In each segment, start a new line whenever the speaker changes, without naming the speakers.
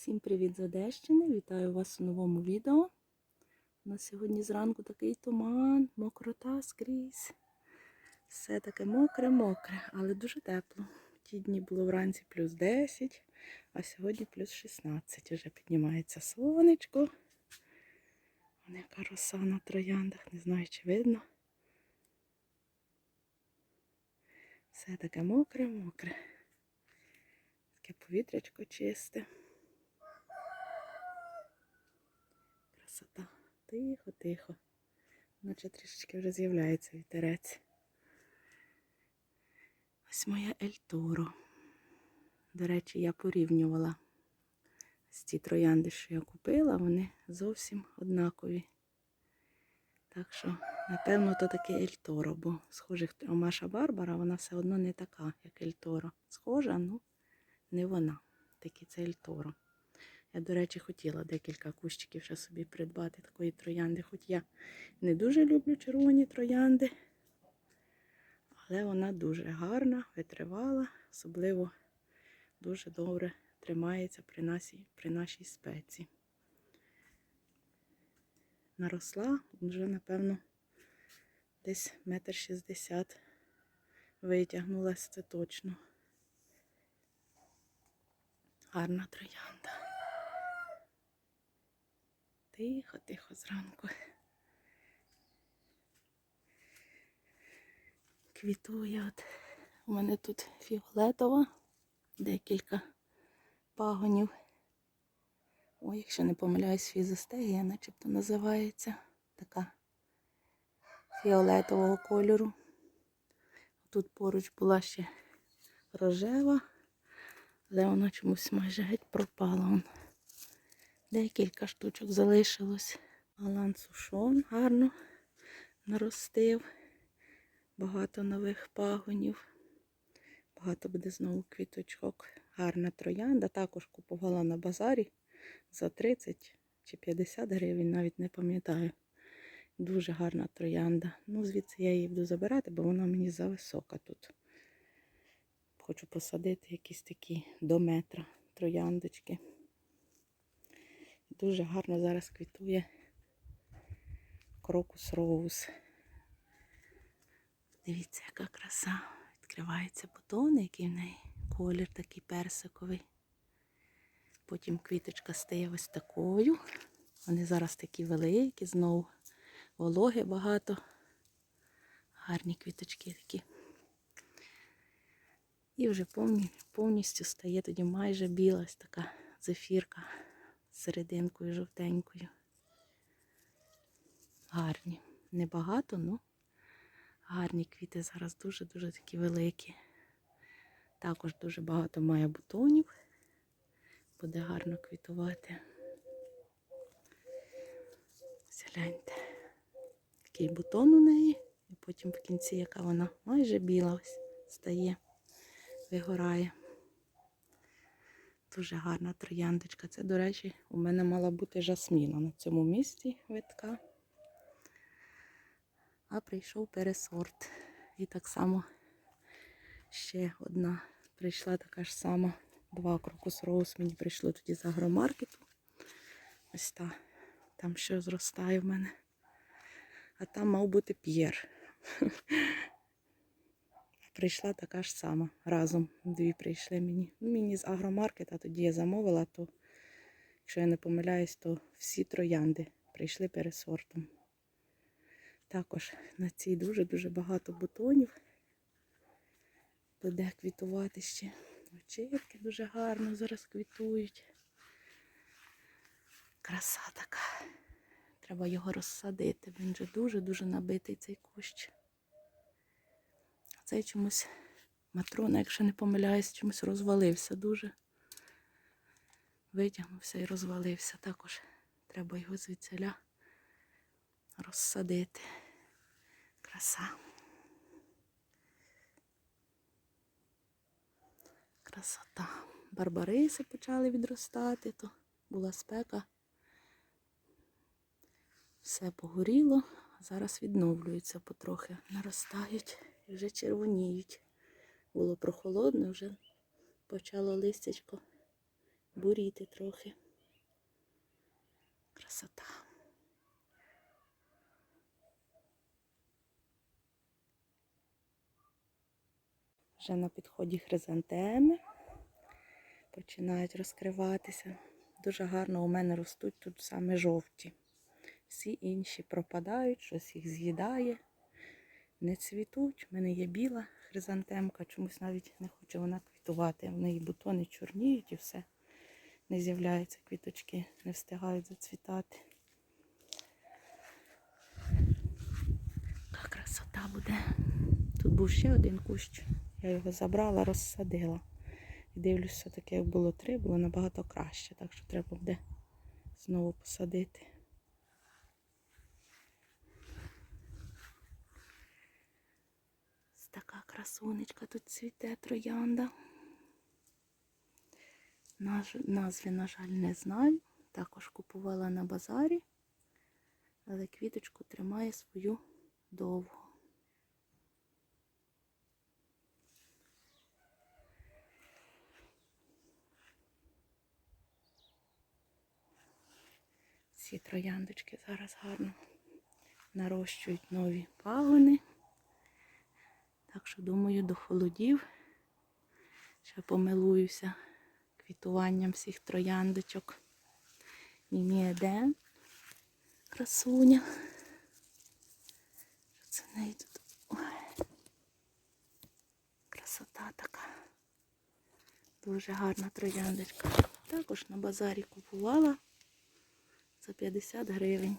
Всім привіт з Одещини! Вітаю вас у новому відео. У нас сьогодні зранку такий туман, мокрота скрізь. Все таке мокре-мокре, але дуже тепло. Ті дні було вранці плюс 10, а сьогодні плюс 16. Вже піднімається сонечко. Вон яка роса на трояндах, не знаю, чи видно. Все таке мокре-мокре. Таке повітрячко чисте. Красота. Тихо, тихо. Наче трішечки вже з'являється вітерець. Ось моя Ельторо. До речі, я порівнювала з ті троянди, що я купила, вони зовсім однакові. Так що, напевно, то таке Ельторо, бо схожих Маша Барбара, вона все одно не така, як Ельторо. Схожа, ну не вона. Такі це Ельторо. Я, до речі, хотіла декілька кущиків ще собі придбати такої троянди, хоч я не дуже люблю червоні троянди, але вона дуже гарна, витривала, особливо дуже добре тримається при нашій, при нашій спеці. Наросла вже, напевно, десь метр шістдесят витягнулась, це точно. Гарна троянда. Тихо, тихо зранку. Квітує от. У мене тут фіолетова, декілька пагонів. Ой, якщо не помиляюсь, фізостегія, начебто називається така фіолетового кольору. Тут поруч була ще рожева, але вона чомусь майже геть пропала. Декілька штучок залишилось. Алан сушон гарно наростив. Багато нових пагонів. Багато буде знову квіточок. Гарна троянда. Також купувала на базарі за 30 чи 50 гривень, навіть не пам'ятаю. Дуже гарна троянда. Ну, звідси я її буду забирати, бо вона мені зависока тут. Хочу посадити якісь такі до метра трояндочки. Дуже гарно зараз квітує крокус роуз. Дивіться, яка краса. Відкриваються бутони, який в неї колір такий персиковий. Потім квіточка стає ось такою. Вони зараз такі великі, знову вологи багато. Гарні квіточки такі. І вже повністю стає тоді майже біла ось така зефірка серединкою жовтенькою. Гарні. Небагато, ну гарні квіти зараз дуже-дуже такі великі. Також дуже багато має бутонів. Буде гарно квітувати. Гляньте. Такий бутон у неї. І потім в кінці, яка вона майже біла ось стає, вигорає. Дуже гарна трояндочка. Це, до речі, у мене мала бути жасміна на цьому місці витка. А прийшов пересорт. І так само ще одна прийшла така ж сама. Два крокус роуз мені прийшло тоді з агромаркету. Ось та. Там що зростає в мене. А там мав бути п'єр. Прийшла така ж сама. Разом дві прийшли мені. Ну, мені з агромаркета тоді я замовила, то, якщо я не помиляюсь, то всі троянди прийшли пересортом. Також на цій дуже-дуже багато бутонів. Буде квітувати ще. Очірки дуже гарно зараз квітують. Краса така. Треба його розсадити. Він вже дуже-дуже набитий цей кущ. Цей чомусь матрона, якщо не помиляюсь, чомусь розвалився дуже. Витягнувся і розвалився. Також треба його звідсиля розсадити. Краса. Красота. Барбариси почали відростати, то була спека. Все погоріло, а зараз відновлюються потрохи, наростають вже червоніють. Було прохолодно, вже почало листячко буріти трохи. Красота. Вже на підході хризантеми починають розкриватися. Дуже гарно у мене ростуть тут саме жовті. Всі інші пропадають, щось їх з'їдає, не цвітуть. У мене є біла хризантемка, чомусь навіть не хоче вона квітувати. В неї бутони чорніють і все. Не з'являються квіточки, не встигають зацвітати. Така красота буде. Тут був ще один кущ. Я його забрала, розсадила. І дивлюся, таке, як було три, було набагато краще. Так що треба буде знову посадити. Ось така красунечка тут цвіте троянда. Наз- Назви, на жаль, не знаю. Також купувала на базарі, але квіточку тримає свою довго. Ці трояндочки зараз гарно нарощують нові пагони. Так що, думаю, до холодів ще помилуюся квітуванням всіх трояндочок. Мімі Еден, красуня. Що це в неї тут? Ой. Красота така. Дуже гарна трояндочка. Також на базарі купувала за 50 гривень.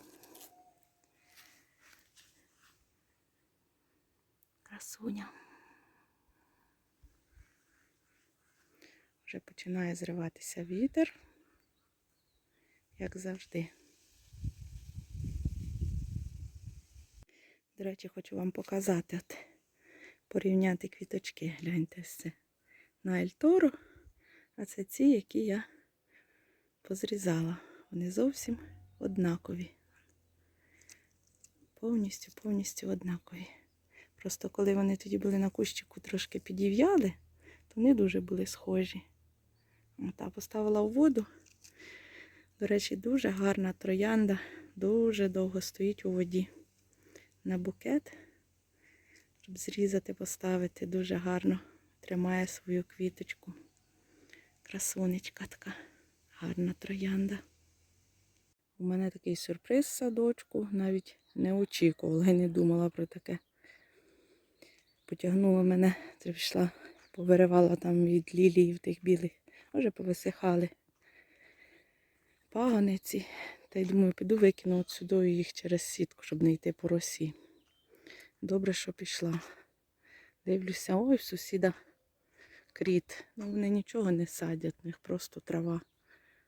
Красуня. Вже починає зриватися вітер, як завжди. До речі, хочу вам показати, от, порівняти квіточки. Гляньте це на Ельтору, а це ці, які я позрізала. Вони зовсім однакові. Повністю, повністю однакові. Просто коли вони тоді були на кущику трошки підів'яли, то вони дуже були схожі. Та поставила в воду. До речі, дуже гарна троянда, дуже довго стоїть у воді. На букет, щоб зрізати, поставити, дуже гарно тримає свою квіточку. Красунечка така, гарна троянда. У мене такий сюрприз в садочку, навіть не очікувала і не думала про таке. Потягнула мене, пішла, повиривала там від лілії в тих білих. Вже повисихали паганиці. Та й думаю, піду викину от сюди їх через сітку, щоб не йти по росі. Добре, що пішла. Дивлюся, ой, в сусіда кріт. Ну, вони нічого не садять, в них просто трава.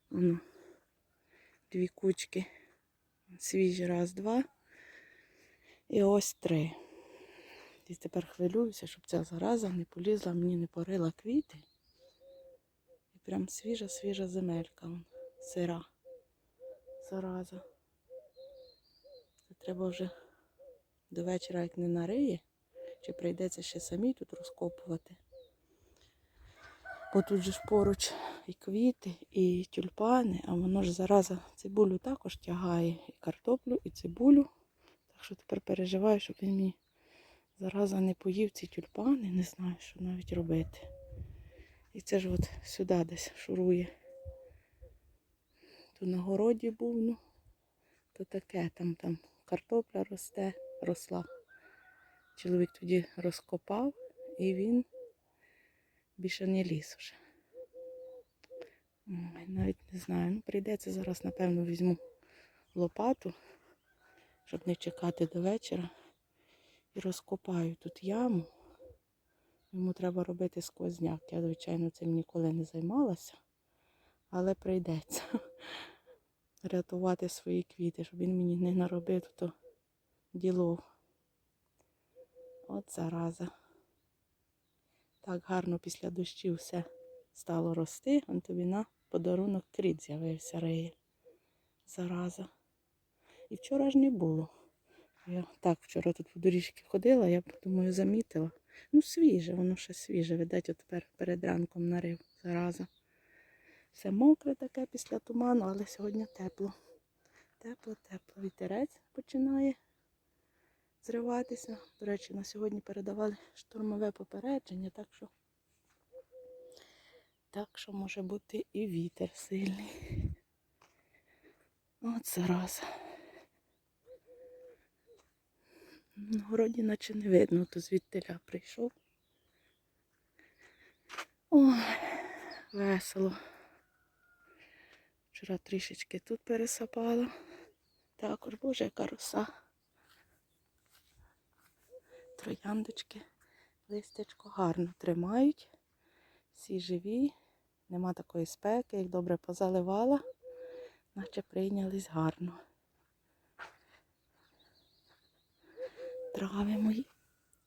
Воно дві кучки. Свіжі раз, два. І ось три. І тепер хвилююся, щоб ця зараза не полізла, мені не порила квіти. І прям свіжа-свіжа земелька. вон, Сира. Зараза. Це треба вже до вечора, як не нариє, чи прийдеться ще самі тут розкопувати. Бо тут же ж поруч і квіти, і тюльпани, а воно ж зараза цибулю також тягає. І картоплю, і цибулю. Так що тепер переживаю, щоб він мені зараза не поїв ці тюльпани, не знаю, що навіть робити. І це ж от сюди десь шурує. То на городі був, ну, то таке, там, там картопля росте, росла. Чоловік тоді розкопав і він більше не ліз. Ой, Навіть не знаю. Ну, прийдеться зараз, напевно, візьму лопату, щоб не чекати до вечора. І розкопаю тут яму. Йому треба робити сквозняк. Я, звичайно, цим ніколи не займалася, але прийдеться рятувати свої квіти, щоб він мені не наробив тут ділов. От зараза. Так гарно після дощів все стало рости, он тобі на подарунок кріт з'явився реє. Зараза. І вчора ж не було. Я так вчора тут по доріжці ходила, я думаю, замітила. Ну, свіже, воно ще свіже, видать, от тепер перед ранком нарив. Зараза. Все мокре таке після туману, але сьогодні тепло. Тепло, тепло. Вітерець починає зриватися. До речі, на сьогодні передавали штурмове попередження, так що, так що може бути і вітер сильний. От зараза. На городі наче не видно, то звідтиля прийшов. Ой, весело. Вчора трішечки тут пересапала. Також, боже, яка роса. Трояндочки, листячко гарно тримають. Всі живі, нема такої спеки, їх добре позаливала, наче прийнялись гарно. Трави мої.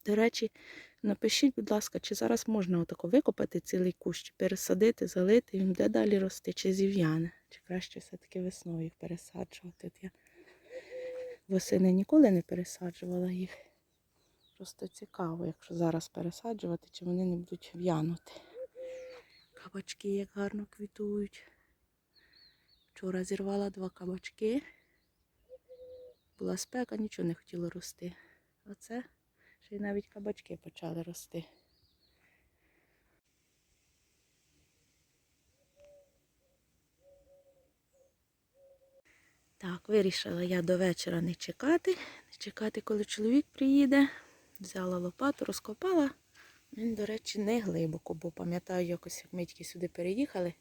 До речі, напишіть, будь ласка, чи зараз можна отако викопати цілий кущ, пересадити, залити, він буде далі рости, чи зів'яне, чи краще все-таки весною їх пересаджувати. От я восени ніколи не пересаджувала їх. Просто цікаво, якщо зараз пересаджувати, чи вони не будуть в'янути. Кабачки як гарно квітують. Вчора зірвала два кабачки. Була спека, нічого не хотіло рости. Оце ще й навіть кабачки почали рости. Так, вирішила я до вечора не чекати. Не чекати, коли чоловік приїде. Взяла лопату, розкопала. Він, до речі, не глибоко, бо пам'ятаю, якось як ми тільки сюди переїхали.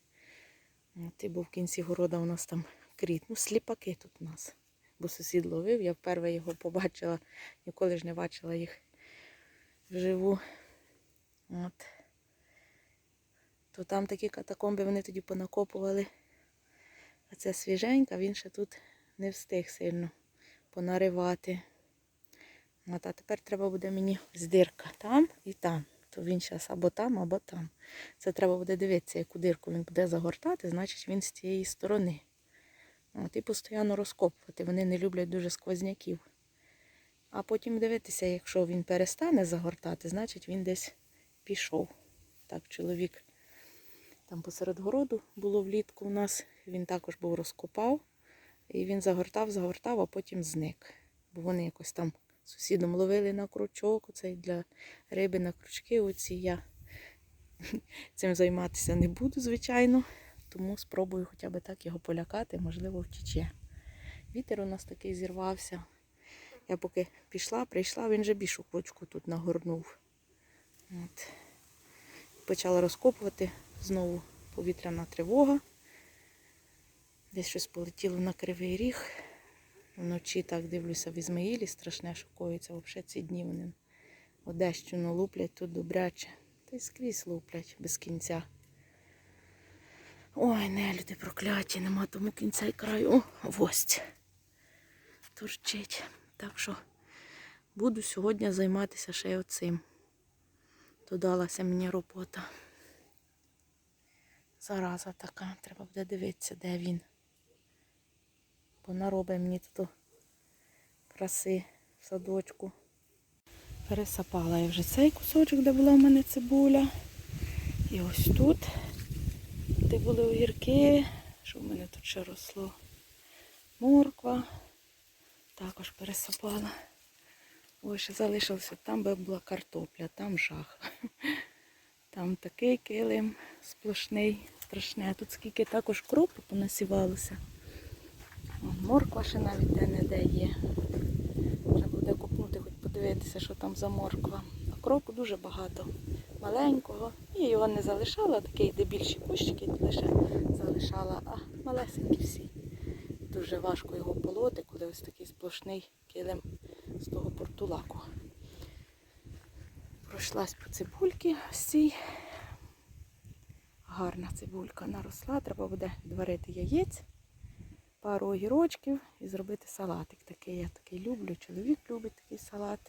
І був в кінці города у нас там кріт. Ну, сліпаки тут у нас. Бо сусід ловив, я вперше його побачила, ніколи ж не бачила їх вживу. От. То там такі катакомби вони тоді понакопували. А це свіженька, він ще тут не встиг сильно понаривати. От, а тепер треба буде мені з дирка там і там. То він зараз або там, або там. Це треба буде дивитися, яку дирку він буде загортати, значить він з цієї сторони. От, і постійно розкопувати. Вони не люблять дуже сквозняків. А потім дивитися, якщо він перестане загортати, значить він десь пішов. Так, чоловік там посеред городу було влітку у нас. Він також був розкопав. І він загортав, загортав, а потім зник. Бо вони якось там сусідом ловили на крючок, оцей для риби на крючки. Оці я цим займатися не буду, звичайно. Тому спробую хоча б так його полякати, можливо, втіче. Вітер у нас такий зірвався. Я поки пішла, прийшла, він вже більшу кочку тут нагорнув. От. Почала розкопувати. Знову повітряна тривога. Десь щось полетіло на кривий ріг. Вночі так дивлюся в Ізмаїлі, страшне шокується. Взагалі ці дні вони Одещину луплять тут добряче. Та й скрізь луплять без кінця. Ой, не люди прокляті, нема тому кінця і краю. О. Торчить. Так що буду сьогодні займатися ще й оцим. Додалася мені робота. Зараза така, треба буде дивитися, де він. Бо наробить мені тут краси в садочку. Пересапала я вже цей кусочок, де була в мене цибуля. І ось тут, де були огірки, що в мене тут ще росло. Морква. Також пересапала. Ось ще залишилося там, де була картопля, там жах. Там такий килим сплошний, страшне. Тут скільки також кропу понасівалося. Морква ще навіть де-не-де є. Треба буде купнути, хоч подивитися, що там за морква. А кропу дуже багато. Маленького. І його не залишала, такий, де більші кущики лише залишала, а малесенькі всі. Дуже важко його полоти, коли ось такий сплошний килим з того портулаку. Пройшлась по цибульки ось цій. Гарна цибулька наросла, треба буде відварити яєць, пару огірочків і зробити салатик такий. Я такий люблю, чоловік любить такий салат.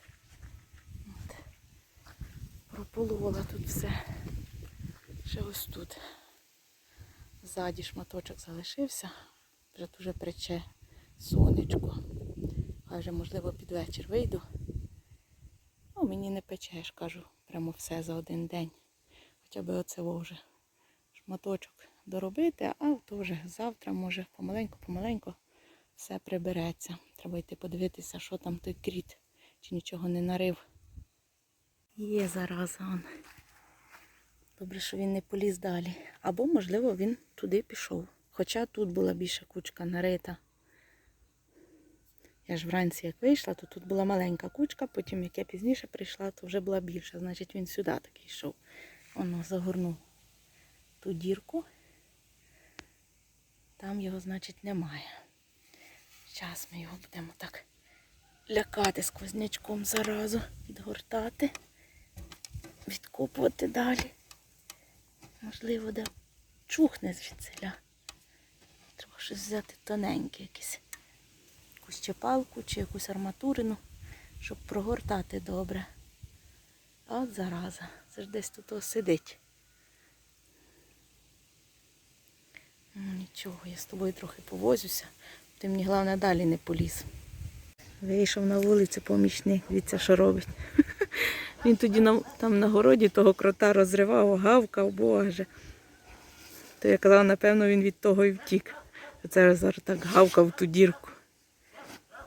Прополола тут все. Ще ось тут. Ззаді шматочок залишився. Вже дуже приче сонечко. А вже, можливо, під вечір вийду. Ну, мені не пече, я ж кажу, прямо все за один день. Хоча б оце вже шматочок доробити, а то вже завтра, може, помаленьку-помаленьку все прибереться. Треба йти подивитися, що там той кріт, чи нічого не нарив. Є зараза. Добре, що він не поліз далі. Або, можливо, він туди пішов. Хоча тут була більша кучка нарита. Я ж вранці як вийшла, то тут була маленька кучка, потім як я пізніше прийшла, то вже була більша. Значить він сюди такий йшов. Воно загорнув ту дірку. Там його, значить, немає. Зараз ми його будемо так лякати сквознячком заразу, відгортати, відкопувати далі. Можливо, де чухне звідсиля. Треба щось взяти тоненьке якесь. Якусь чепалку чи якусь арматурину, щоб прогортати добре. А от зараза. Це ж десь тут сидить. Ну, нічого, я з тобою трохи повозюся. Ти мені головне далі не поліз. Вийшов на вулицю помічник, дивіться, що робить. Він тоді на, там на городі того крота розривав, гавкав, боже. То я казала, напевно, він від того і втік. Це зараз так гавкав ту дірку.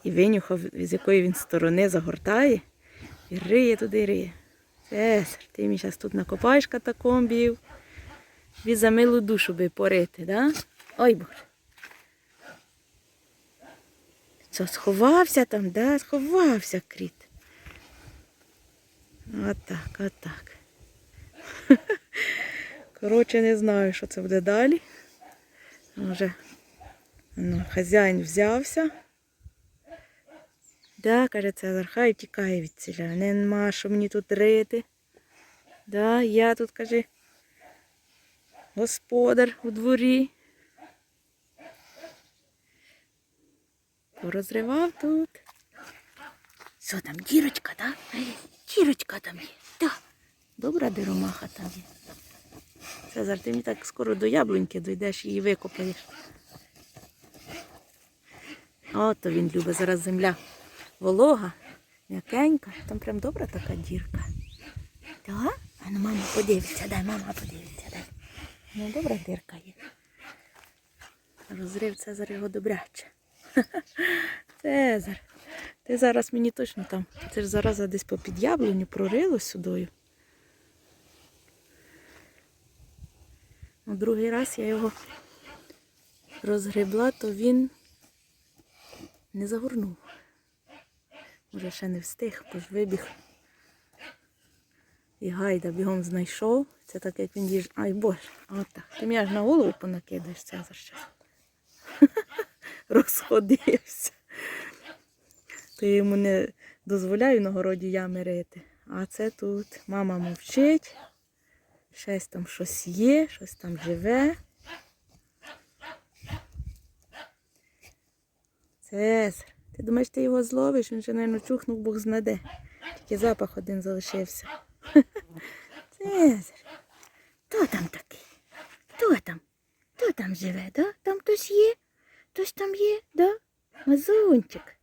І винюхав, з якої він сторони загортає, і риє туди риє. Цесар, ти мені зараз тут накопаєш катакомбів. Від за милу душу би порити, да? Ой боже. Що, сховався там, да? Сховався кріт. Отак, отак. Коротше, не знаю, що це буде далі. Може, ну, хазяїн взявся. Да, каже Цезар, хай тікає від ціля. Нема що мені тут рити. Да, я тут, каже, господар у дворі. Порозривав тут. Що там, дірочка, так? Да? Дірочка там є. Да. Добра диромаха там є. Цезар, ти мені так скоро до яблуньки дійдеш і викопаєш. Ото він любить зараз земля волога, м'якенька. Там прям добра така дірка. Так? А ну мама подивиться, дай, мама подивиться, дай. Ну, добра дірка є. Розрив Цезар його добряче. Цезар, ти зараз мені точно там. Це ж зараз десь попід яблуню прорило сюдою. Ну, другий раз я його розгребла, то він не загорнув. Може ще не встиг, бо ж вибіг. І гайда бігом знайшов. Це так, як він їж. Ай боже, отак. Ти мені аж на голову понакидаєш це за щось. Розходився. То я йому не дозволяю на городі ями рити. А це тут мама мовчить. Щось там щось є, щось там живе. Цезар, ти думаєш, ти його зловиш? Він же, мабуть, чухнув Бог знаде. Тільки запах один залишився. Цезар, хто там такий? Хто там? Хто там живе, да? Там хтось є? Хтось там є, да? Мазунчик.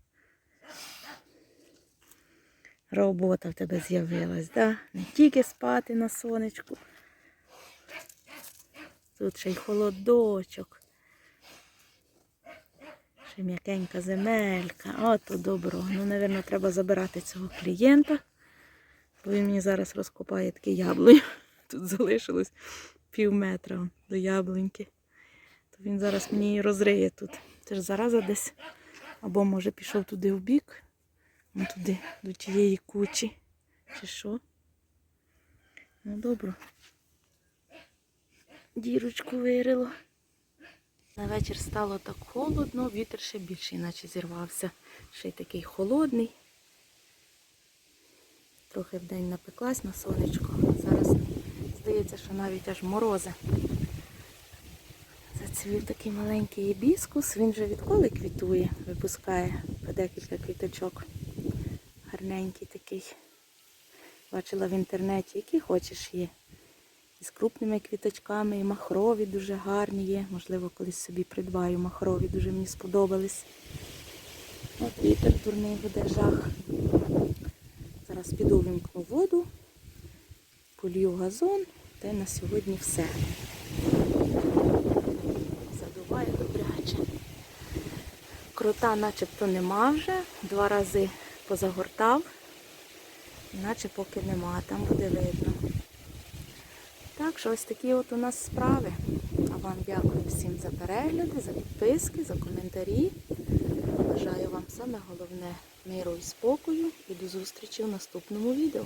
Робота в тебе з'явилась, да? Не тільки спати на сонечку. Тут ще й холодочок. Ще м'якенька земелька. Ото добро. Ну, напевно, треба забирати цього клієнта. Бо він мені зараз розкопає таке яблуню. Тут залишилось пів метра до яблуньки. То він зараз мені розриє тут. Це ж зараза десь. Або може пішов туди в бік. Ну, туди, до тієї кучі. Чи що? Ну, добре. Дірочку вирило. На вечір стало так холодно, вітер ще більший, наче зірвався. Ще й такий холодний. Трохи вдень напеклась на сонечко. Зараз здається, що навіть аж морози. Зацвів такий маленький гібіскус. Він вже відколи квітує, випускає по декілька квіточок. Гарненький такий. Бачила в інтернеті, який хочеш є. І з крупними квіточками, і махрові дуже гарні є. Можливо, колись собі придбаю махрові, дуже мені сподобались. От вітер дурний буде жах. Зараз піду вимкну воду, полью газон, та й на сьогодні все. Наче. Крота начебто нема вже. Два рази позагортав. Наче поки нема, там буде видно. Так що ось такі от у нас справи. А вам дякую всім за перегляди, за підписки, за коментарі. Бажаю вам саме головне миру і спокою і до зустрічі в наступному відео.